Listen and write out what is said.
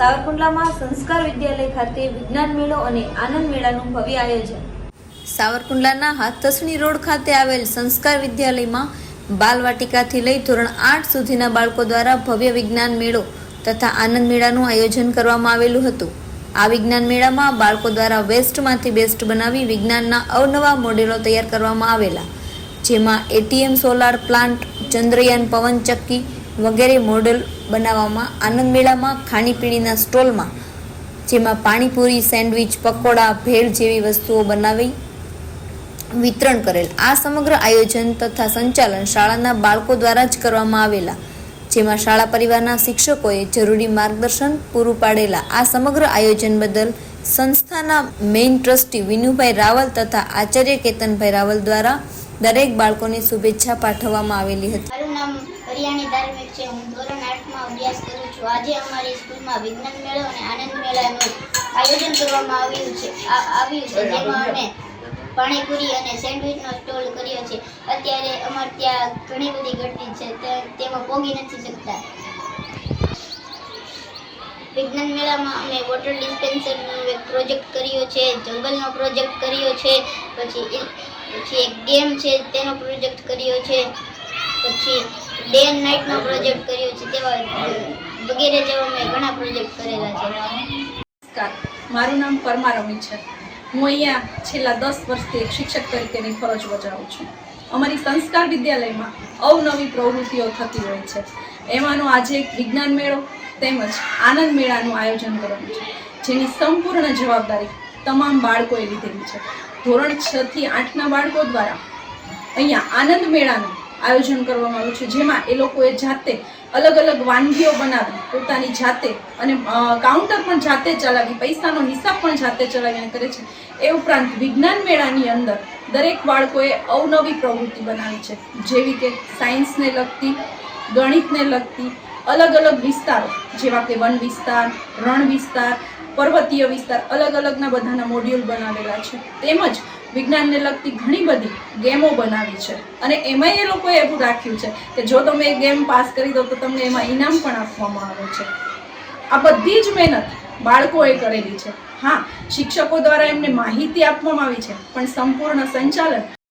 સાવરકુંડલામાં સંસ્કાર વિદ્યાલય ખાતે વિજ્ઞાન મેળો અને આનંદ મેળાનું ભવ્ય આયોજન. સાવરકુંડલાના હાથસણી રોડ ખાતે આવેલ સંસ્કાર વિદ્યાલયમાં બાલવાટિકાથી લઈ ધોરણ આઠ સુધીના બાળકો દ્વારા ભવ્ય વિજ્ઞાન મેળો તથા આનંદ મેળાનું આયોજન કરવામાં આવેલું હતું. આ વિજ્ઞાન મેળામાં બાળકો દ્વારા વેસ્ટમાંથી બેસ્ટ બનાવી વિજ્ઞાનના અવનવા મોડેલો તૈયાર કરવામાં આવેલા, જેમાં એટીએમ સોલાર પ્લાન્ટ, ચંદ્રયાન પવનચક્કી વગેરે મોડલ બનાવવામાં આનંદ મેળામાં, ખાણીપીણીના સ્ટોલમાં, જેમાં પાણીપુરી, સેન્ડવિચ, પકોડા, ભેળ જેવી વસ્તુઓ બનાવી વિતરણ કરેલ. આ સમગ્ર આયોજન તથા સંચાલન શાળાના બાળકો દ્વારા જ કરવામાં આવેલા, જેમાં શાળા પરિવારના શિક્ષકોએ જરૂરી માર્ગદર્શન પૂરું પાડેલા. આ સમગ્ર આયોજન બદલ સંસ્થાના મેઇન ટ્રસ્ટી વિનુભાઈ રાવલ તથા આચાર્ય કેતનભાઈ રાવલ દ્વારા દરેક બાળકોને શુભેચ્છા પાઠવવામાં આવેલી હતી. મારું નામ હરિયાણી ધાર્મિક છે. હું ધોરણ આઠમાં અભ્યાસ કરું છું. આજે અમારી સ્કૂલમાં વિજ્ઞાન મેળો અને આનંદ મેળાનું આયોજન કરવામાં આવ્યું છે. આવ્યું છે. જેમાં અમે પાણીપુરી અને સેન્ડવિચનો સ્ટોલ કર્યો છે. અત્યારે અમારે ત્યાં ઘણી બધી ગળતી છે. તેમાં પોગી નથી શકતા. વિજ્ઞાન મેળામાં અમે વોટર ડિસ્પેન્સરનો એક પ્રોજેક્ટ કર્યો છે. જંગલનો પ્રોજેક્ટ કર્યો છે. પછી પછી એક ગેમ છે. તેનો પ્રોજેક્ટ કર્યો છે. પછી ડે એન્ડ નાઇટનો પ્રોજેક્ટ કર્યો છે તેવા વગેરે જેવા મેં ઘણા પ્રોજેક્ટ કરેલા છે. નમસ્કાર. મારું નામ પરમા રમી છે. હું અહીંયા છેલ્લા દસ વર્ષથી એક શિક્ષક તરીકેની ફરજ બજાવું છું. અમારી સંસ્કાર વિદ્યાલયમાં અવનવી પ્રવૃત્તિઓ થતી હોય છે. એમાંનો આજે એક વિજ્ઞાન મેળો તેમજ આનંદ મેળાનું આયોજન કરવાનું છે. જેની સંપૂર્ણ જવાબદારી તમામ બાળકોએ લીધેલી છે. ધોરણ છ થી આઠના બાળકો દ્વારા અહીંયા આનંદ મેળાનું આયોજન કરવામાં આવ્યું છે. જેમાં એ લોકોએ જાતે અલગ અલગ વાનગીઓ બનાવી, પોતાની જાતે અને કાઉન્ટર પણ જાતે ચલાવી, પૈસાનો હિસાબ પણ જાતે ચલાવીને કરે છે. એ ઉપરાંત વિજ્ઞાન મેળાની અંદર દરેક બાળકોએ અવનવી પ્રવૃત્તિ બનાવી છે. જેવી કે સાયન્સને લગતી, ગણિતને લગતી અલગ અલગ વિસ્તારો, જેવા કે વન વિસ્તાર, રણ વિસ્તાર, પર્વતીય વિસ્તાર, અલગ અલગના બધાના મોડ્યુલ બનાવેલા છે. તેમજ વિજ્ઞાનને લગતી ઘણી બધી ગેમો બનાવી છે. અને એમાંય એ લોકોએ એવું રાખ્યું છે કે જો તમે એ ગેમ પાસ કરી દો તો તમને એમાં ઇનામ પણ આપવામાં આવે છે. આ બધી જ મહેનત બાળકોએ કરેલી છે. હા, શિક્ષકો દ્વારા એમને માહિતી આપવામાં આવી છે, પણ સંપૂર્ણ સંચાલન